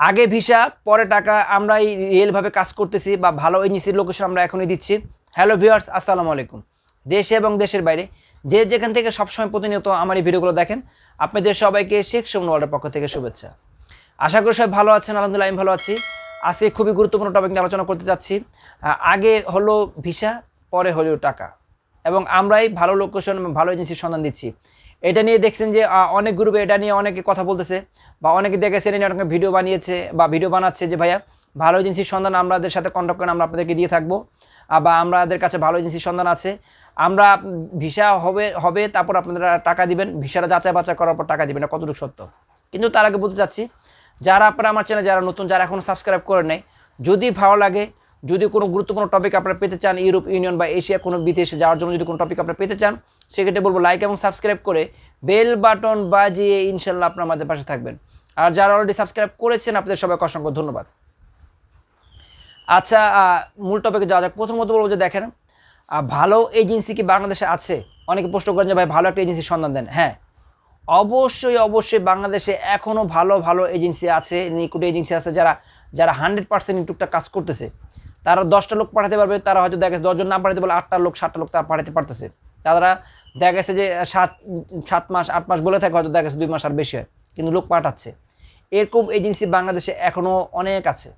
আগে ভিসা, পরে টাকা আমরা এই রিয়েলভাবে কাজ করতেছি বা ভালো এজেন্সির লোকেশন আমরা এখনই দিচ্ছি। হ্যালো ভিউয়ার্স, আসসালামু আলাইকুম। দেশে এবং দেশের বাইরে যে যেখান থেকে সবসময় প্রতিনিয়ত আমার এই ভিডিওগুলো দেখেন, আপনাদের সবাইকে শেখ সোমন ওয়ার্ল্ডের পক্ষ থেকে শুভেচ্ছা। আশা করি সবাই ভালো আছেন, আলহামদুলিল্লাহ আমি ভালো আছি। আজকে খুবই গুরুত্বপূর্ণ টপিক নিয়ে আলোচনা করতে যাচ্ছি। আগে হলো ভিসা, পরে হলো টাকা। এবং আমরাই ভালো লোকেশন ভালো এজেন্সির সন্ধান দিচ্ছি। এটা নিয়ে দেখছেন যে অনেক গ্রুপে এটা নিয়ে অনেকে কথা বলতেছে বা অনেকে দেখেছে এটা অনেকে ভিডিও বানিয়েছে বা ভিডিও বানাচ্ছে যে, ভাইয়া, ভালো এজেন্সির সন্ধান আমাদের সাথে কন্ট্যাক্ট করেন, আমরা আপনাদেরকে দিয়ে থাকব। বা, আমাদের কাছে ভালো এজেন্সির সন্ধান আছে। আমরা ভিসা হবে হবে, তারপর আপনারা টাকা দিবেন। ভিসাটা যাচাই বাছাই করার পর টাকা দিবেন, এটা কতটুকু সত্য? কিন্তু তার আগে বলতে চাচ্ছি, যারা আপনারা আমার চ্যানেল যারা নতুন, যারা এখনও সাবস্ক্রাইব করে নেয় যদি ভালো লাগে যদি কোনো গুরুত্বপূর্ণ টপিক আপনারা পেতে চান ইউরোপ ইউনিয়ন বা এশিয়া কোনো বিদেশে যাওয়ার জন্য যদি কোনো টপিক আপনারা পেতে চান, সেক্ষেত্রে বলব লাইক এবং সাবস্ক্রাইব করে বেল বাটন বাজিয়ে ইনশাল্লাহ আপনারা আমাদের পাশে থাকবেন। আর যারা অলরেডি সাবস্ক্রাইব করেছেন, আপনাদের সবাইকে অসংখ্য ধন্যবাদ। আচ্ছা মূল টপিকে যাওয়া যাক। প্রথমত বলব যে দেখেন ভালো এজেন্সি কি বাংলাদেশে আছে? অনেকে প্রশ্ন করেন যে ভাই, ভালো একটা এজেন্সির সন্ধান দেন। হ্যাঁ অবশ্যই অবশ্যই বাংলাদেশে এখনও ভালো ভালো এজেন্সি আছে, নিকুট এজেন্সি আছে যারা যারা হান্ড্রেড পার্সেন্ট টুকটাক কাজ করতেছে। তারা দশটা লোক পাঠাতে পারবে, তারা হয়তো দেখা গেছে দশজন না পাঠাতে বলে আটটা লোক, সাতটা লোক তারা পাঠাতে পারতেছে। তারা দেখা গেছে যে সাত সাত মাস, আট মাস বলে থাকে, হয়তো দেখা গেছে দুই মাস আর বেশি হয়, কিন্তু লোক পাঠাচ্ছে। এরকম এজেন্সি বাংলাদেশে এখনও অনেক আছে।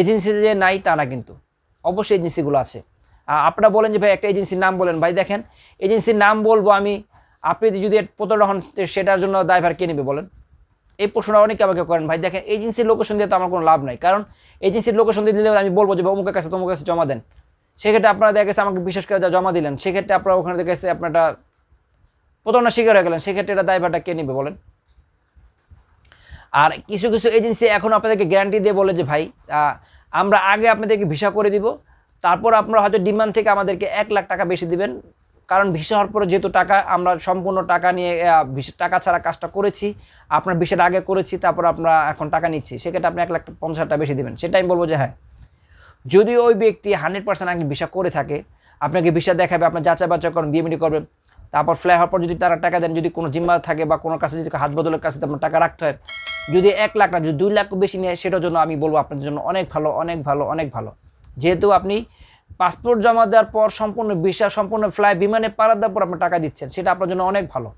এজেন্সি যে নাই তা না কিন্তু। অবশ্যই এজেন্সিগুলো আছে। আপনারা বলেন যে ভাই একটা এজেন্সির নাম বলেন। ভাই দেখেন, এজেন্সির নাম বলব আমি, আপনি যদি প্রতারণা হন সেটার জন্য দায়ভার কে নেবে বলেন? এই প্রশ্নটা অনেকে আমাকে করেন, ভাই, দেখেন এজেন্সির লোকেশন দিয়ে তো আমার কোনো লাভ নাই। কারণ এজেন্সির লোকেশন দিয়ে দিলে আমি বলব যে অমুকের কাছে, তমুকের কাছে জমা দেন। সেক্ষেত্রে আপনারা দেখা গেছে আমাকে বিশেষ করে যা জমা দিলেন, সেক্ষেত্রে আপনারা ওখানে দেখা গেছে আপনারা প্রতারণা শিকার হয়ে গেলেন, সেক্ষেত্রে এটা দায়ভারটা কে নেবে বলেন? আর কিছু কিছু এজেন্সি এখন আপনাদেরকে গ্যারান্টি দিয়ে বলে যে, ভাই আমরা আগে আপনাদেরকে ভিসা করে দিব, তারপর আপনারা হয়তো ডিমান্ড থেকে আমাদেরকে এক লাখ টাকা বেশি দিবেন। কারণ ভিসা হওয়ার পরে যেহেতু টাকা, আমরা সম্পূর্ণ টাকা নিয়ে টাকা ছাড়া কাজটা করেছি, আপনার ভিসাটা আগে করেছি, তারপর আমরা এখন টাকা নিচ্ছি, সেক্ষেত্রে আপনি এক লাখ পঞ্চাশ হাজার বেশি দেবেন। সেটা আমি বলব যে হ্যাঁ। যদি ওই ব্যক্তি হান্ড্রেড পার্সেন্ট আগে ভিসা করে থাকে, আপনাকে ভিসা দেখাবে, আপনার যাচাই বাছাই করেন, বিএমডি করবেন তারপর ফ্লাই হওয়ার পর যদি তারা টাকা দেন, যদি কোনো জিম্মা থাকে বা কোনো কাছে যদি হাত বদলের কাছে আপনার টাকা রাখতে হয়, যদি এক লাখ না, যদি দুই লাখ বেশি নেয়, সেটার জন্য আমি বলব আপনাদের জন্য অনেক ভালো অনেক ভালো অনেক ভালো। যেহেতু আপনি পাসপোর্ট জমা দেওয়ার পর সম্পূর্ণ ভিসা, সম্পূর্ণ ফ্লাই বিমানে পাড়া দেওয়ার পর আপনার টাকা দিচ্ছেন। সেটা আপনার জন্য অনেক ভালো।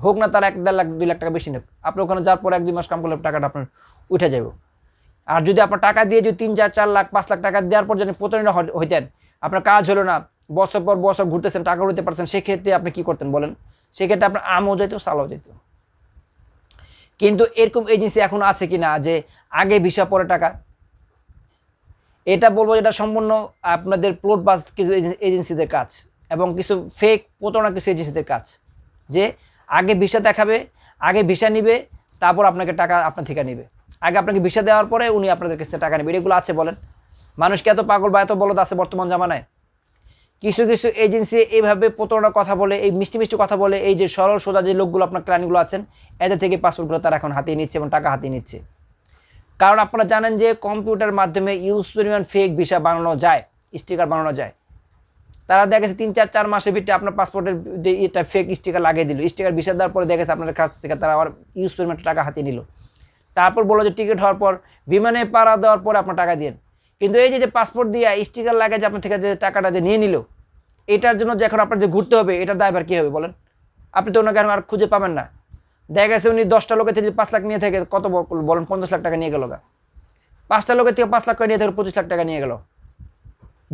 হোক না তার এক দেড় লাখ, দুই লাখ টাকা বেশি নেক। আপনি ওখানে যাওয়ার পর এক, দুই মাস কাম করলে টাকাটা আপনার উঠে যাবে। আর যদি আপনার টাকা দিয়ে যদি তিন চার চার লাখ, পাঁচ লাখ টাকা দেওয়ার পর যদি প্রতারিত হইতেন, আপনার কাজ হলো না, বছর পর বছর ঘুরতেছেন, টাকা উঠতে পারছেন, সেক্ষেত্রে আপনি কি করতেন বলেন? সেক্ষেত্রে আপনার আমও যেত সালও যেত কিন্তু এরকম এজেন্সি এখন আছে কি না যে আগে ভিসা পরে টাকা এটা বলব এটা সম্পূর্ণ আপনাদের প্লট বাস কিছু এজেন্সি- এজেন্সিদের কাজ এবং কিছু ফেক প্রতারণা কিছু এজেন্সিদের কাজ। যে আগে ভিসা দেখাবে, আগে ভিসা নিবে, তারপর আপনাকে টাকা আপনার থেকে নিবে। আগে আপনাকে ভিসা দেওয়ার পরে উনি আপনাদের কাছে টাকা নেবে। এগুলো আছে বলেন। মানুষকে এত পাগল বা এত বলদ আছে বর্তমান জামানায়? কিছু কিছু এজেন্সি এইভাবে প্রতারণার কথা বলে, এই মিষ্টি মিষ্টি কথা বলে, এই যে সরল, সোজা যে লোকগুলো আপনার ক্লায়েন্টগুলো আছেন, এদের থেকে পাসপোর্টগুলো তারা এখন হাতিয়ে নিচ্ছে এবং টাকা হাতিয়ে নিচ্ছে। কারণ আপনারা জানেন যে কম্পিউটার মাধ্যমে ইউজ পরিমাণ ফেক ভিসা বানানো যায় স্টিকার বানানো যায়। তারা দেখা গেছে তিন, চার চার মাসের ভিতরে আপনার পাসপোর্টের এটা ফেক স্টিকার লাগিয়ে দিল। স্টিকার ভিসা দেওয়ার পরে দেখা গেছে আপনার কাছ থেকে তারা আবার ইউজ পরিমাণ টাকা হাতিয়ে নিল। তারপর বলল যে টিকিট হওয়ার পর বিমানে পাড়া দেওয়ার পর আপনার টাকা দিন কিন্তু এই যে পাসপোর্ট দিয়ে স্টিকার লাগে যে আপনার থেকে যে টাকাটা যে নিয়ে নিল, এটার জন্য যে এখন আপনার যে ঘুরতে হবে, এটার দায়ভার কী হবে বলেন? আপনি তো ওনাকে আর খুঁজে পাবেন না। দেখা গেছে উনি দশটা লোকের থেকে পাঁচ লাখ নিয়ে থাকে, কত বল- বলেন পঞ্চাশ লাখ টাকা নিয়ে গেল গা। পাঁচটা লোকের থেকে পাঁচ লাখ টাকা নিয়ে থাকে পঁচিশ লাখ টাকা নিয়ে গেল।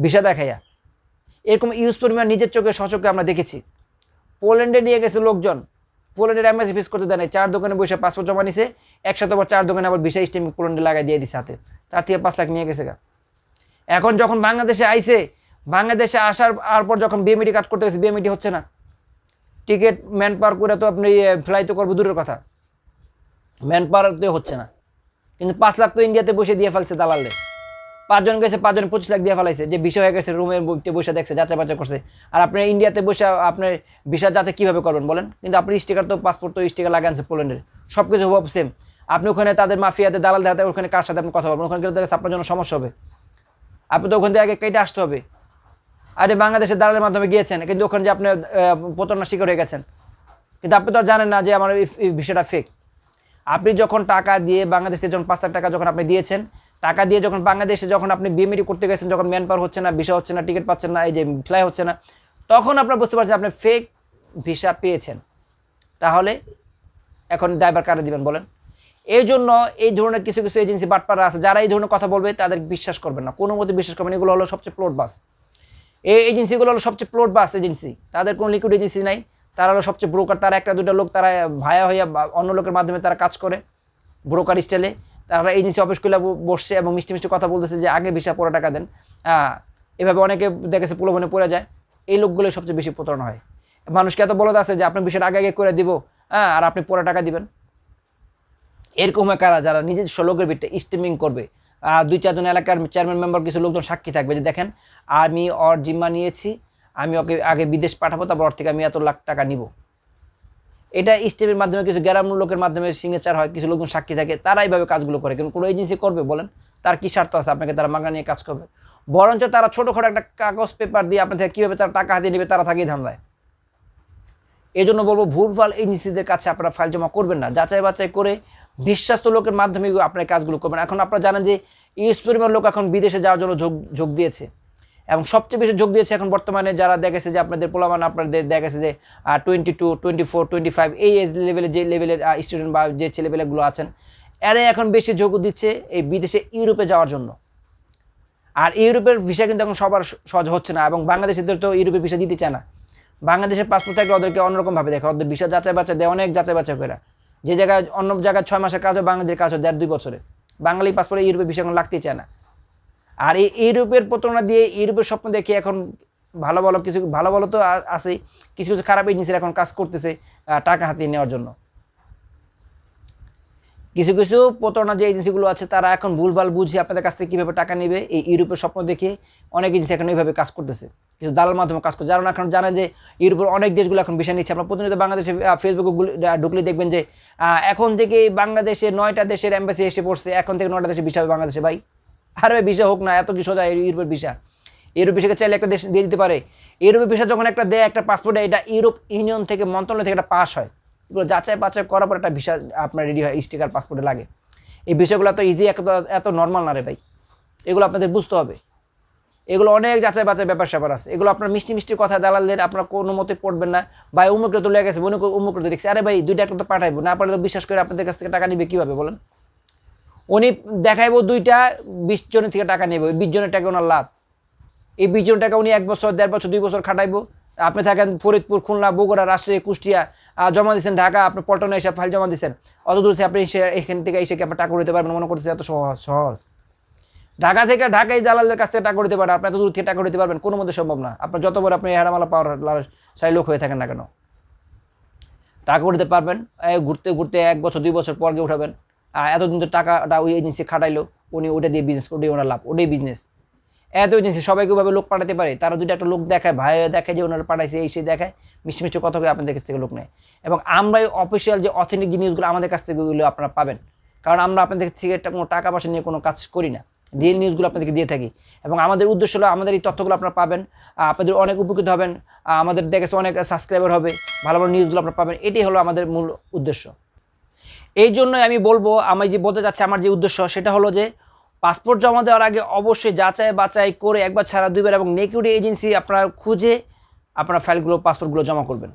ভিসা দেখাইয়া এরকম ইউজ পরিমাণ নিজের চোখে সচোখে আমরা দেখেছি। পোল্যান্ডে নিয়ে গেছে লোকজন। পোল্যান্ডের এমএসি ফিস করতে দেয়। চার দোকানে বসে পাসপোর্ট জমা নিছে। একসাথে আবার চার দোকানে আবার ভিসা স্টেম পোল্যান্ডে লাগাই দিয়ে দিছে হাতে। তার থেকে পাঁচ লাখ নিয়ে গেছে গা। এখন যখন বাংলাদেশে আইসে বাংলাদেশে আসার আর পর যখন বিএমইডি কাট করতে গেছে বিএমইডি হচ্ছে না। টিকিট ম্যান পাওয়ার করে তো আপনি ফ্লাই তো করব, দূরের কথা। ম্যান পাওয়ার তো হচ্ছে না। কিন্তু পাঁচ লাখ তো ইন্ডিয়াতে বসে দিয়ে ফেলছে দালালে পাঁচজন গেছে, পাঁচজন পঁচিশ লাখ দিয়ে ফেলাইছে। যে বিষয় হয়ে গেছে রুমের বইতে বসে দেখছে, যাচাই বাচ্চা করছে। আর আপনি ইন্ডিয়াতে বসে আপনার ভিসা যাচাই কীভাবে করবেন বলেন? কিন্তু আপনি স্টিকার তো পাসপোর্ট তো স্টিকার লাগানছে পোল্যান্ডের সব কিছু হব সেম আপনি ওখানে তাদের মাফিয়াতে দালাল দেখাতে ওখানে কার সাথে আপনি কথা বলবেন? ওখানে গেলে আপনার জন্য সমস্যা হবে। আপনি তো ওখান থেকে আগে কেটে আসতে হবে। আরে বাংলাদেশের দালালের মাধ্যমে গিয়েছেন কিন্তু ওখানে যে আপনি আহ, প্রতারণার শিকার হয়ে গেছেন। কিন্তু আপনি তো আর জানেন না যে আমার এই বিষয়টা ফেক আপনি যখন টাকা দিয়ে বাংলাদেশ যখন পাঁচ লাখ টাকা যখন আপনি দিয়েছেন টাকা দিয়ে যখন বাংলাদেশে যখন আপনি বিএমডি করতে গেছেন যখন ম্যান পাওয়ার হচ্ছে না ভিসা হচ্ছে না টিকিট পাচ্ছেন না এই যে ফ্লাই হচ্ছে না তখন আপনার বুঝতে পারছেন আপনি ফেক ভিসা পেয়েছেন। তাহলে এখন ড্রাইভার কারে দিবেন বলেন? এই জন্য এই ধরনের কিছু কিছু এজেন্সি বাটপাড়া আছে যারা এই ধরনের কথা বলবে তাদের বিশ্বাস করবেন না। কোনো মতে বিশ্বাস করবেন। এগুলো হলো সবচেয়ে প্লট বাস এই এজেন্সিগুলো হলো সবচেয়ে প্লট বাস এজেন্সি তাদের কোনো লিকুইড এজেন্সি নাই। তারা হলো সবচেয়ে ব্রোকার তারা একটা দুটো লোক তারা ভায়া হইয়া অন্য লোকের মাধ্যমে তারা কাজ করে ব্রোকার স্টাইলে তারা এজেন্সি অফিস খুলে বসছে এবং মিষ্টি মিষ্টি কথা বলতেছে যে, আগে ভিসা পরে টাকা দেন। এভাবে অনেকে দেখেছে প্রলোভনে পড়ে যায়। এই লোকগুলো সবচেয়ে বেশি প্রতারণা হয়। মানুষকে এত বলদ আছে যে, আপনি বিষয়টা আগে আগে করে দিব হ্যাঁ আর আপনি পরে টাকা দিবেন। এরকম কারা, যারা নিজস্ব লোকের ভিত্তিতে স্টিমিং করবে। দুই চারজন এলাকার চেয়ারম্যান মেম্বার কিছু লোকজন সাক্ষী থাকবে, যে দেখেন, আমি ওর জিম্মা নিয়েছি, আমি ওকে আগে বিদেশ পাঠাবো, তারপর ওর থেকে আমি এত লাখ টাকা নিব। এটা স্টেপের মাধ্যমে কিছু গ্রাম লোকের মাধ্যমে সিগনেচার হয়, কিছু লোকজন সাক্ষী থাকে তারা এইভাবে কাজগুলো করে, কিন্তু কোনো এজেন্সি করবে, বলেন, তার কী স্বার্থ আছে, আপনাকে তারা মাগা নিয়ে কাজ করবে। বরঞ্চ তারা ছোটোখাটো একটা কাগজ পেপার দিয়ে আপনার থেকে কীভাবে তারা টাকা হাতিয়ে নেবে, তারা থাকেই ধান্দায়। এই জন্য বলব ভুলভাল এজেন্সিদের কাছে আপনারা ফাইল জমা করবেন না। যাচাই বাছাই করে বিশ্বাস্ত লোকের মাধ্যমে আপনার কাজগুলো করবেন। এখন আপনারা জানেন যে পরিমাণ লোক এখন বিদেশে যাওয়ার জন্য যোগ যোগ দিয়েছে। এবং সবচেয়ে বেশি যোগ দিয়েছে এখন বর্তমানে যারা দেখেছে যে আপনাদের পোলামান আপনাদের দেখেছে যে twenty two twenty four twenty five এই এজ লেভেলের যে লেভেলের স্টুডেন্ট বা যে ছেলেপেলেগুলো আছেন, এরাই এখন বেশি যোগ দিচ্ছে এই বিদেশে ইউরোপে যাওয়ার জন্য। আর ইউরোপের ভিসা কিন্তু এখন সবার সহজ হচ্ছে না এবং বাংলাদেশিদের তো ইউরোপের ভিসা দিতে চায় না। বাংলাদেশের পাসপোর্ট থাকলে ওদেরকে অন্যরকমভাবে দেখে, ওদের ভিসা যাচাই বাচ্চা দেয়, অনেক যাচাই বাচ্চা করে। যে জায়গায়, অন্য জায়গায় ছয় মাসের কাজ হয় বাংলাদেশের কাজ হয়, দেড় দুই বছরে। বাঙালি পাসপোর্টে ইউরোপের ভিসা এখন লাগতেই চায় না। আর এই ইউরোপের প্রতারণা দিয়ে ইউরোপের স্বপ্ন দেখে এখন ভালো ভালো কিছু, ভালো ভালো তো আছে, কিছু কিছু খারাপ এজেন্সির এখন কাজ করতেছে টাকা হাতিয়ে নেওয়ার জন্য। কিছু কিছু প্রতারণা যে এজেন্সিগুলো আছে, তারা এখন ভুলভাল বুঝে আপনাদের কাছ থেকে কীভাবে টাকা নেবে, এই ইউরোপের স্বপ্ন দেখে অনেক এজেন্সি এখন এইভাবে কাজ করতেছে। কিছু দালাল মাধ্যমে কাজ করছে। যারা এখন জানেন যে ইউরোপের অনেক দেশগুলো এখন বিষয় নিচ্ছে। আপনার প্রতিনিয়ত বাংলাদেশে ফেসবুকে ঢুকলে দেখবেন যে এখন থেকে বাংলাদেশে নয়টা দেশের অ্যাম্বাসি এসে পড়ছে। এখন থেকে নয়টা দেশে বিষয় বাংলাদেশে, ভাই। আরে ভাই ভিসা হোক না, এত কি সোজা ইউরোপের ভিসা? ইউরোপ ভিসাকে চাইলে একটা দেশ দিয়ে দিতে পারে। ইউরোপের ভিসা যখন একটা দেয়, একটা পাসপোর্টে এটা ইউরোপ ইউনিয়ন থেকে মন্ত্রণালয় থেকে একটা পাস হয়। এগুলো যাচাই বাছাই করার পর একটা ভিসা আপনার রেডি হয় স্টিকার পাসপোর্টে লাগে। এই বিষয়গুলো তো ইজি এত এত নর্মাল না রে ভাই। এগুলো আপনাদের বুঝতে হবে। এগুলো অনেক যাচাই বাছাই ব্যাপার স্যাপার আছে। এগুলো আপনার মিষ্টি মিষ্টি কথা দালালদের আপনার কোনো মতে পড়বেন না। ভাই উমুকরে তো লেগে গেছে, মনে করি উমুকরে তো দেখছি। আরে ভাই, দুইটা একটা তো পাঠাইবো, না পারলে তো বিশ্বাস করে আপনাদের কাছ থেকে টাকা নিবে কীভাবে, বলেন? উনি দেখাইবো দুইটা, বিশ জনের থেকে টাকা নেবে বিশ জনের টাকা ওনার লাভ। এই বিশ জনের টাকা উনি এক বছর, দেড় বছর, দুই বছর খাটাইবো। আপনি থাকেন ফরিদপুর, খুলনা, বগুড়া, রাজশাহী, কুষ্টিয়া। জমা দিচ্ছেন ঢাকা, আপনি পল্টনে এসে ফাইল জমা দিচ্ছেন অত দূর থেকে আপনি এখান থেকে এসে কি আপনি টাকা দিতে পারবেন? মনে করতেছে এত সহজ সহজ। ঢাকা থেকে ঢাকায় দালালদের কাছ থেকে টাকা দিতে পারেন আপনি এত দূর থেকে টাকা দিতে পারবেন, কোনো মধ্যে সম্ভব না। আপনার যত বড় আপনি হেরামালা পাওয়ার সাই লোক হয়ে থাকেন না কেন? টাকা উঠাতে পারবেন ঘুরতে ঘুরতে এক বছর, দুই বছর পর গিয়ে উঠাবেন। এতদিন তো টাকাটা ওই এজেন্সি খাটাইলো, উনি ওটা দিয়ে বিজনেস ওটাই ওনার লাভ, ওটাই বিজনেস এত এজেন্সি সবাইকে ওভাবে লোক পাঠাতে পারে। তারা যদি একটা লোক দেখায়, ভাই দেখায় যে ওনারা পাঠাইছে, এই সে দেখায়। মিষ্টি মিষ্টি কথা কয়ে আপনাদের কাছ থেকে লোক নেয়। এবং আমরাই অফিসিয়াল যে অথেন্টিক যে নিউজগুলো আমাদের কাছ থেকে ওগুলো আপনারা পাবেন। কারণ আমরা আপনাদের থেকে একটা কোনো টাকা পয়সা নিয়ে কোনো কাজ করি না। রিয়েল নিউজগুলো আপনাদেরকে দিয়ে থাকি। এবং আমাদের উদ্দেশ্য হলো আমাদের এই তথ্যগুলো আপনারা পাবেন। আপনাদের অনেক উপকৃত হবেন। আমাদের দেখেছে অনেক সাবস্ক্রাইবার হবে। ভালো ভালো নিউজগুলো আপনারা পাবেন। এটাই হলো আমাদের মূল উদ্দেশ্য। এই জন্যই আমি বলব, আমি যে বলতে যাচ্ছি আমার যে উদ্দেশ্য, সেটা হলো যে পাসপোর্ট জমা দেওয়ার আগে অবশ্যই যাচাই বাছাই করে একবার ছাড়া দুইবার এবং নেকিউরিটি এজেন্সি আপনারা খুঁজে আপনার ফাইলগুলো, পাসপোর্টগুলো জমা করবেন।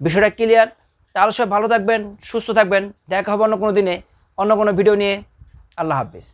বিষয়টা ক্লিয়ার। তাহলে সব ভালো থাকবেন, সুস্থ থাকবেন। দেখা হবে অন্য কোনো দিনে, অন্য কোনো ভিডিও নিয়ে। আল্লাহ হাফিজ।